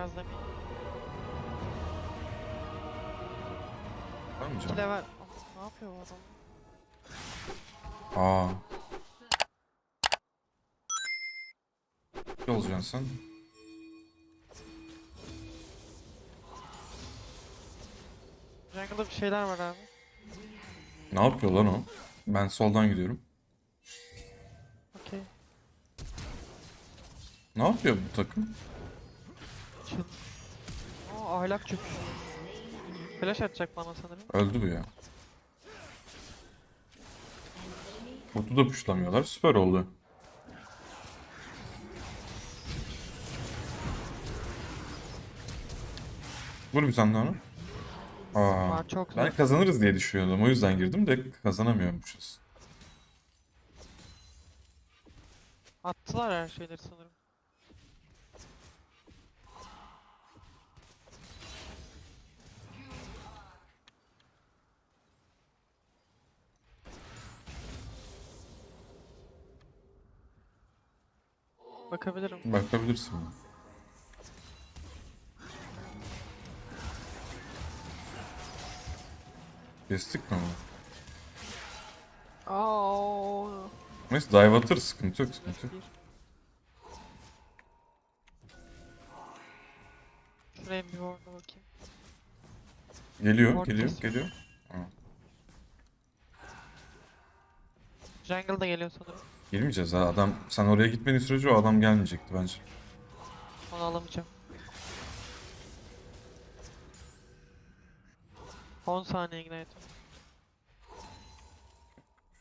Biraz da bir Var mı iki can? level. Ah, Ne yapıyor bu adam? Aa. Ne olacaksın sen? Jungle'da bir şeyler var abi. Ne yapıyor lan o? Ben soldan gidiyorum. Okey. Ne yapıyor bu takım? Chill. Aa ahlak çöküşü. Flash atacak bana sanırım. Öldü bu ya. Botu da puşlamıyorlar. Süper oldu. Vur bir tane onu. Aa, Aa, çok zor. ben kazanırız diye düşünüyordum. O yüzden girdim de kazanamıyormuşuz. Attılar her şeyleri sanırım. Bakabilirim. Bakabilirsin. Kestik mi onu? Aa. Neyse dive atarız sıkıntı yok sıkıntı yok. Şuraya bir ward'a bakayım. Geliyor Ward geliyor kesiyor. geliyor. Jungle da geliyor sanırım. Girmeyeceğiz ha adam sen oraya gitmediğin sürece o adam gelmeyecekti bence. Onu alamayacağım. 10 saniye ignite.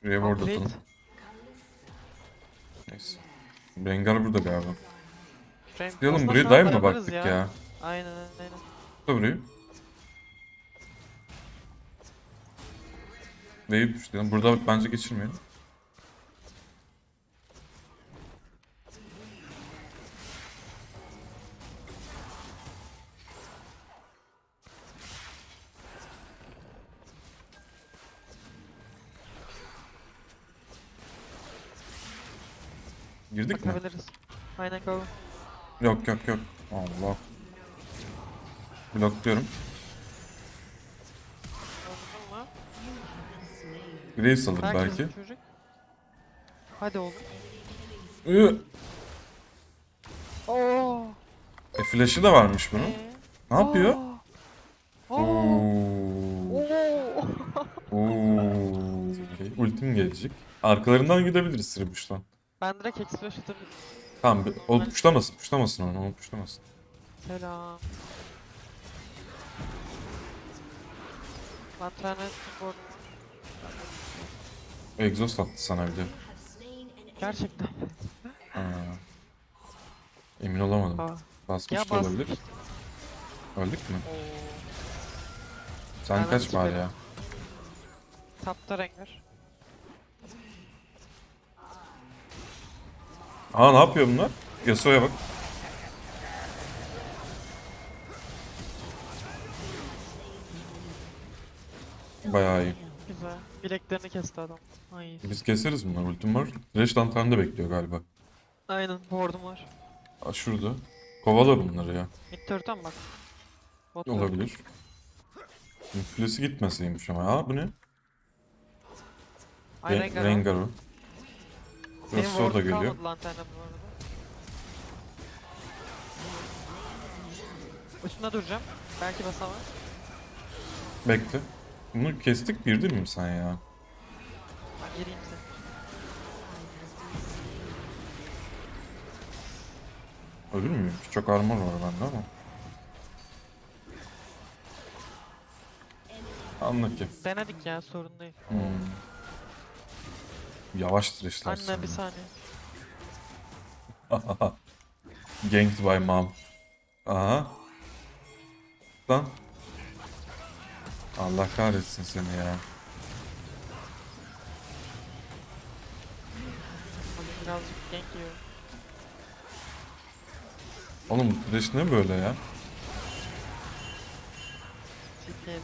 Şuraya ward Complete. atalım. Neyse. Rengar burada galiba. Frame- Diyelim buraya dive mi beraberız baktık ya? Aynen aynen. Da burayı. Wave düştü. Burada bence geçirmeyelim. Girdik mi? Bakabiliriz. Aynen go. Yok yok yok. Allah. Blokluyorum. Grace alır Belki belki. çocuk. Hadi oğlum. Iı. Oo. E flash'ı da varmış bunun. Ee? Ne yapıyor? Oo. Oo. Oo. Oo. Okey, Ultim gelecek. Arkalarından gidebiliriz Tribuş'tan. Ben direkt X flash atabilirim. Tamam, bir- o puşlamasın, puşlamasın onu, onu puşlamasın. Selam. Ben tane board'um var. Exhaust attı sana bir de. Gerçekten. Ha. Emin olamadım. Aa. Basmış Ya da olabilir. Öldük mü? Oo. Sen Ben kaç bari ya. Tapta Rengar. Aa ne yapıyor bunlar? Yasuo'ya bak. Bayağı iyi. Güzel. Bileklerini kesti adam. Ay. Biz keseriz bunlar. Ultim var. Thresh Lantern'da bekliyor galiba. Aynen board'um var. Aa, şurada. Kovalar bunları ya. Mid turret'a mı bak? Bot. Olabilir. Inflesi gitmeseymiş ama. Aa bu ne? Ay Re- Rengar. Rengar o. Benim Yasuo da ward'um geliyor. bu arada. Üstünde duracağım. Belki basamaz. Bekle. Bunu kestik bir değil mi sen ya? Ben gireyim sen. Ölür müyüm? Çok armor var bende ama. Anla ki. Denedik ya sorun değil. Hmm. Yavaştır işler Anne bir saniye. Ganked by mom. Aha. Lan. Allah kahretsin seni ya. Birazcık gank. Oğlum bu Thresh ne böyle ya? TP'ydi.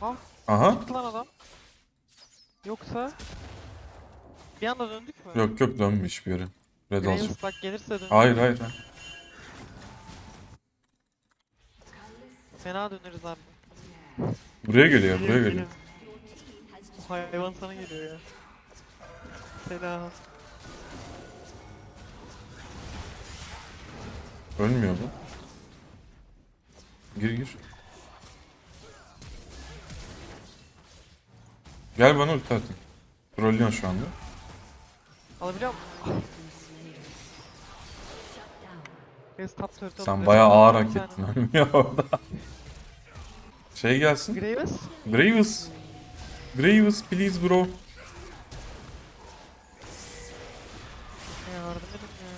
Ah Aha. adam. Yoksa bir anda döndük mü? Yok yok dönmüş bir yere. Red. Graves bak gelirse dön. Hayır hayır. Fena döneriz abi. Buraya geliyor buraya geliyor. Bu hayvan sana geliyor ya. Selam. Ölmüyor bu. Gir gir. Gel bana ulti atın. Trollüyorsun şu anda. Alabiliyor musun? Top turtle. Sen Graves bayağı ağır hak bir tane. ettin ölmüyor orada. Şey gelsin. Graves? Graves. Graves please bro. Ya yardım edin ya.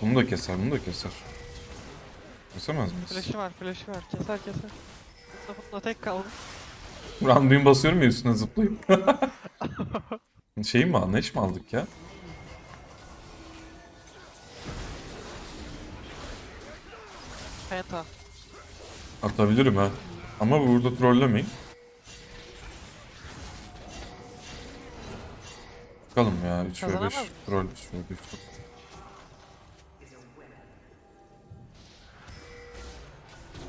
Bunu da keser bunu da keser. Kesemez miyiz? Flash'ı var, flash'ı var. Keser keser. Bunda tek kaldı. Randuin basıyorum ya üstüne zıplayıp. şey mi? Neş mi aldık ya? Penta. Atabilirim ha. Ama burada trollemeyin. Bakalım ya 3 ve 5 Kazanamaz mıyız? troll 3 ve 5 troll.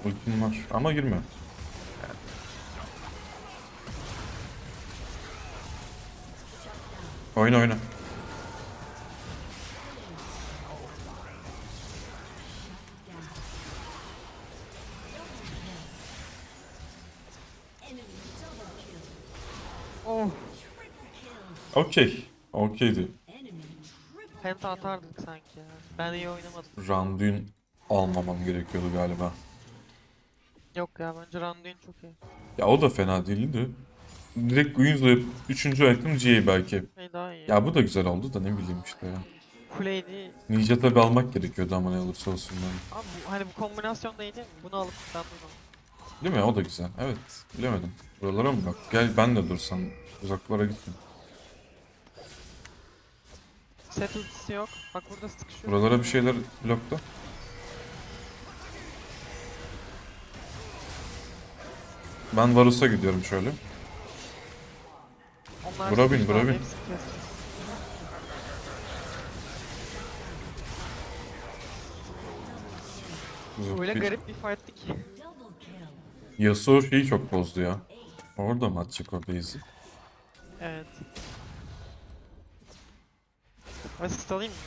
Ultim var ama girmiyor. Oyna oyna. Oh. Okey. Okeydi. Penta atardık sanki. Ben iyi oynamadım. Randuin almamam gerekiyordu galiba. Yok ya bence Randuin çok iyi. Ya o da fena değildi. Direkt Guins'la 3. item G belki. Şey daha iyi. Ya bu da güzel oldu da ne bileyim işte ya. Kuleydi. Ninja tabi almak gerekiyordu ama ne olursa olsun yani. Abi bu, hani bu kombinasyon da iyi değil mi? Bunu alıp ben. Değil mi? O da güzel. Evet. Bilemedim. Buralara mı bak? Gel ben de dursam. Uzaklara gitme. Settle'sı yok. Bak burada sıkışıyor. Buralara bir şeyler blokta. Ben Varus'a gidiyorum şöyle. Onlar Bura bin, bura bin. hepsi. Öyle garip bir fight'tı ki. Yasuo şeyi çok bozdu ya. Orada mı atacak o base'i? Evet. Assist alayım mı?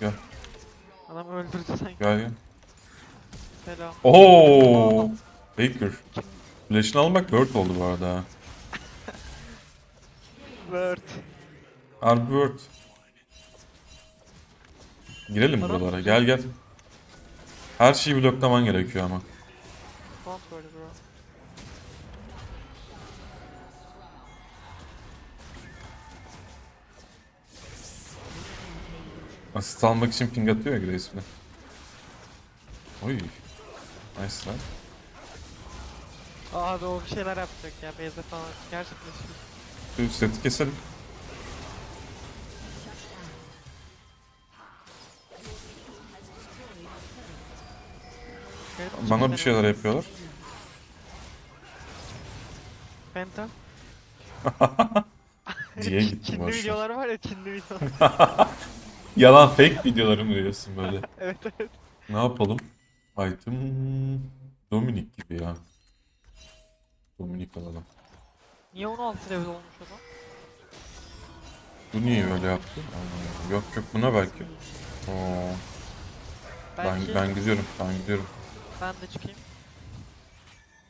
Gel. Adam öldürdü sanki. Gel gel. Selam. Oo! Baker. Flash'ını almak Bird oldu bu arada ha. Harbi Bird. Girelim Adam- buralara. Gel gel. Her şeyi bloklaman gerekiyor ama. Kontrol bro. Asist almak için ping atıyor ya Grace bile. Oy. Nice lan. Abi o bir şeyler yapacak ya base'de falan. Gerçekten şey. Şu seti keselim. Bana bir şeyler şeyler yapıyor. yapıyorlar. Penta. Diye gitti Çinli videolar var ya Çinli videolar. Yalan fake videoları mı diyorsun böyle? evet evet. Ne yapalım? Item Dominik gibi ya. Dominik alalım. Niye 16 level olmuş adam? Bu niye öyle yaptı? Yok yok buna belki. Oo, ben, Belki ben gidiyorum. Ben gidiyorum. ben de çıkayım.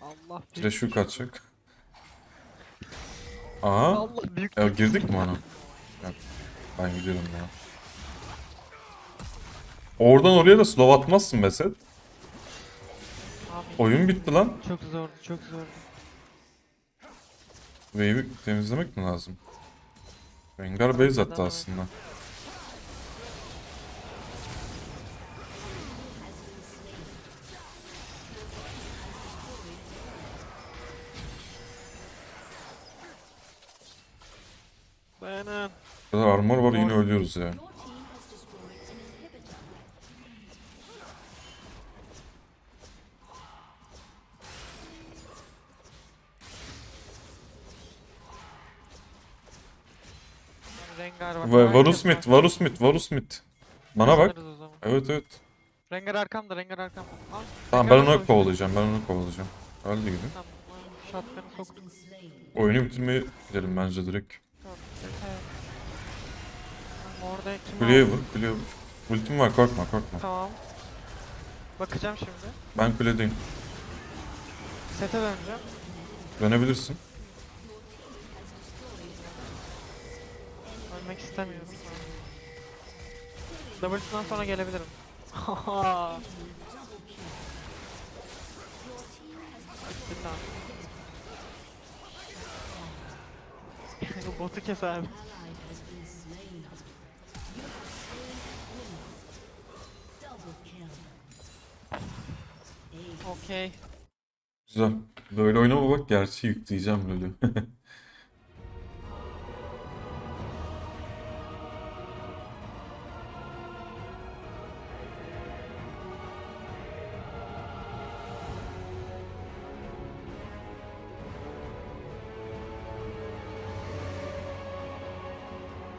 Allah büyük. şu kaçacak. Aha. Allah büyük. Ya girdik mi ona? Ben gidiyorum ya. Oradan oraya da slow atmazsın be Seth. Amin. Oyun bitti lan. Çok zordu çok zordu. Wave'i temizlemek mi lazım? Rengar base attı aslında. Dayanın. Armor var yine ölüyoruz ya. Rengar Rengar var. Va- Varus mid, var. Varus mid, Varus mid. Bana bak. Alırız o zaman. Evet evet. Rengar arkamda, Rengar arkamda. Al. Tamam ben onu kovalayacağım, ben onu kovalayacağım. Öldü gibi. Tamam. Shotgun'ı. Oyunu bitirmeye gidelim bence direkt. Tamam. Evet. Orada kim Kuleye vur, kuleye vur. Ultim var korkma korkma. Tamam. Bakacağım şimdi. Ben kuledeyim. Sete döneceğim. Dönebilirsin. Ölmek istemiyorum. W'sundan sonra gelebilirim. Bu botu kes abi. Okey. Güzel. Böyle oynama bak gerçi yükleyeceğim LoL'ü.